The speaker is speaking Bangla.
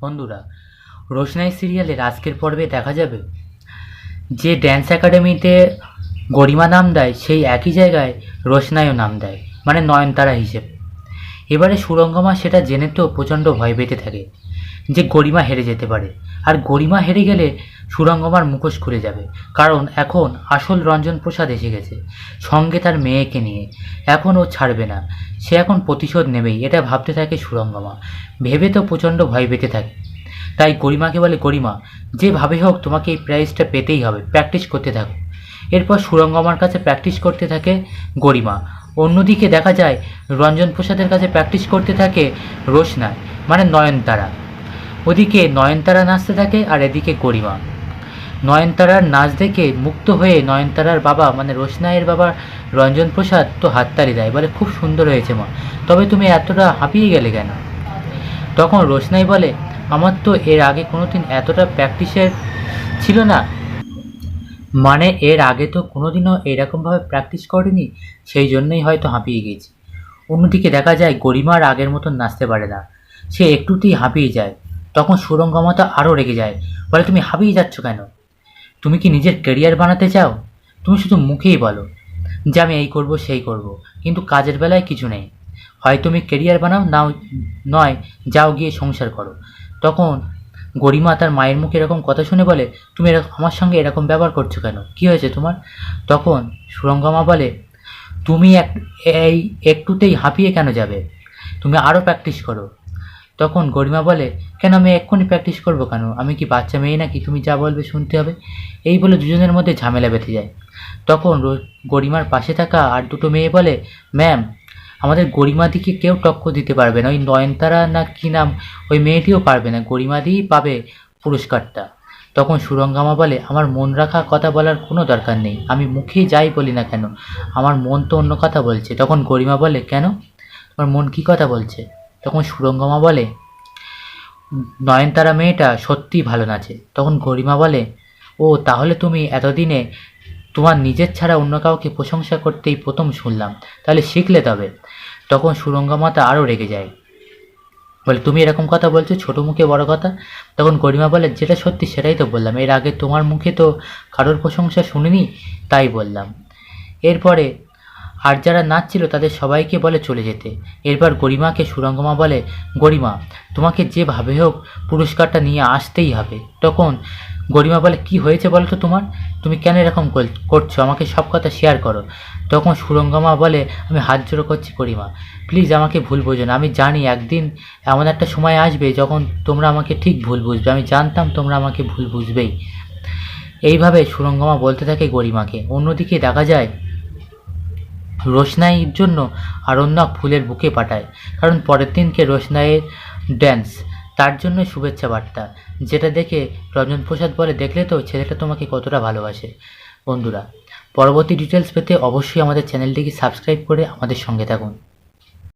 বন্ধুরা, রোশনাই সিরিয়ালের আজকের পর্বে দেখা যাবে যে ড্যান্স একাডেমিতে গরিমা নাম দেয়, সেই একই জায়গায় রোশনাইও নাম দেয় মানে নয়নতারা হিসেবে। এবারে সুরঙ্গমা সেটা জেনে তো প্রচণ্ড ভয় পেতে থাকে। যে গরিমা হেরে যেতে পারে। আর গরিমা হেরে গেলে সুরঙ্গমার মুখোশ খুলে যাবে। কারণ এখন আসল রঞ্জন প্রসাদ এসে গেছে, সঙ্গে তার মেয়েকে নিয়ে। এখন ও ছাড়বে না, সে এখন প্রতিশোধ নেবেই, এটা ভাবতে থাকে সুরঙ্গমা। ভেবে তো প্রচণ্ড ভয় পেতে থাকে। তাই গরিমাকে বলে, গরিমা যেভাবে হোক তোমাকে এই প্রাইজটা পেতেই হবে প্র্যাকটিস করতে থাকো। এরপর সুরঙ্গমার কাছে প্র্যাকটিস করতে থাকে গরিমা। অন্যদিকে দেখা যায়, রঞ্জন প্রসাদের কাছে প্র্যাকটিস করতে থাকে রোশনা মানে নয়নতারা। ওদিকে নয়নতারা নাচতে থাকে আর এদিকে গরিমা। নয়নতারার নাচ দেখে মুক্ত হয়ে নয়নতারার বাবা মানে রোশনাইয়ের বাবা রঞ্জন প্রসাদ তো হাততালি দেয়, বলে খুব সুন্দর হয়েছে মা, তবে তুমি এতটা হাঁপিয়ে গেলে কেন? তখন রোশনাই বলে, আমার তো এর আগে কোনোদিন এতটা প্র্যাকটিসের ছিল না। মানে এর আগে তো কোনোদিনও এরকমভাবে প্র্যাকটিস করেনি, সেই জন্যই হয়তো হাঁপিয়ে গেছি। অন্যদিকে দেখা যায় গরিমার আগের মতন নাচতে পারে না, সে একটুতেই হাঁপিয়ে যায়। তখন সুরঙ্গমাতা আরও রেগে যায়। বলে, তুমি হাঁপিয়ে যাচ্ছ কেন? তুমি কি নিজের ক্যারিয়ার বানাতে চাও? তুমি শুধু মুখেই বলো, যে আমি এই করব, সেই করব। কিন্তু কাজের বেলায় কিছু নেই। হয় তুমি ক্যারিয়ার বানাও, নাও, নয়, যাও গিয়ে সংসার করো। তখন গরিমা তার মায়ের মুখে এরকম কথা শুনে বলে, তুমি এরকম আমার সঙ্গে এরকম ব্যবহার করছ কেন? কি হয়েছে তোমার? তখন সুরঙ্গমা বলে, তুমি এক, এই একটুতেই হাঁপিয়ে কেন যাবে? তুমি আরও প্র্যাকটিস করো। তখন গরিমা বলে, কেন আমি এক্ষুনি প্র্যাকটিস করব কেন? আমি কি বাচ্চা মেয়ে নাকি? তুমি যা বলবে শুনতে হবে। এই বলে দুজনের মধ্যে ঝামেলা বেঁধে যায়। তখন গরিমার পাশে থাকা আর দুটো মেয়ে বলে, ম্যাম, আমাদের গরিমাদিকে কেউ টক্ক দিতে পারবে না। ওই নয়নতারা না কি নাম? ওই মেয়েটিও পারবে না। গরিমাদিই পাবে পুরস্কারটা। তখন সুরঙ্গামা বলে, আমার মন রাখা কথা বলার কোনো দরকার নেই। আমি মুখেই যাই বলি না কেন? আমার মন তো অন্য কথা বলছে। তখন গরিমা বলে, কেন? তোমার মন কি কথা বলছে? তখন সুরঙ্গমা বলে, নয়নতারা মেয়েটা সত্যিই ভালো নাচে। তখন গরিমা বলে, ও, তাহলে তুমি এতদিনে তোমার নিজের ছাড়া অন্য কাউকে প্রশংসা করতেই প্রথম শুনলাম। তাহলে শিখলে তবে। তখন সুরঙ্গমাতা আরও রেগে যায়। বলে, তুমি এরকম কথা বলছো, ছোট মুখে বড় কথা? তখন গরিমা বলে, যেটা সত্যি সেটাই তো বললাম। এর আগে তোমার মুখে তো কারোর প্রশংসা শুনিনি, তাই বললাম। এরপরে আর যারা নাচছিল তাদের সবাইকে বলে চলে যেতে। এরপর গরিমাকে সুরঙ্গমা বলে, গরিমা, তোমাকে যেভাবে হোক পুরস্কারটা নিয়ে আসতেই হবে। তখন গরিমা বলে, কি হয়েছে বলো তো তোমার? তুমি কেন এরকম কর- করছ? আমাকে সব কথা শেয়ার করো। তখন সুরঙ্গমা বলে, আমি হাত জোড়ো করছি গরিমা। প্লিজ আমাকে ভুল বোঝো না। আমি জানি একদিন এমন একটা সময় আসবে যখন তোমরা আমাকে ঠিক ভুল বুঝবে। আমি জানতাম তোমরা আমাকে ভুল বুঝবেই। এইভাবে সুরঙ্গমা বলতে থাকে গরিমাকে। অন্যদিকে দেখা যায় রোশনাইয়ের জন্য আরণ্যক ফুলের বুকে পাঠায়, কারণ পরের দিনকে রোশনাইয়ের ড্যান্স, তার জন্য শুভেচ্ছা বার্তা। যেটা দেখে রঞ্জন প্রসাদ বলে, দেখলে তো ছেলেটা তোমাকে কতটা ভালোবাসে। বন্ধুরা, পরবর্তী ডিটেলস পেতে অবশ্যই আমাদের চ্যানেলটিকে সাবস্ক্রাইব করে আমাদের সঙ্গে থাকুন।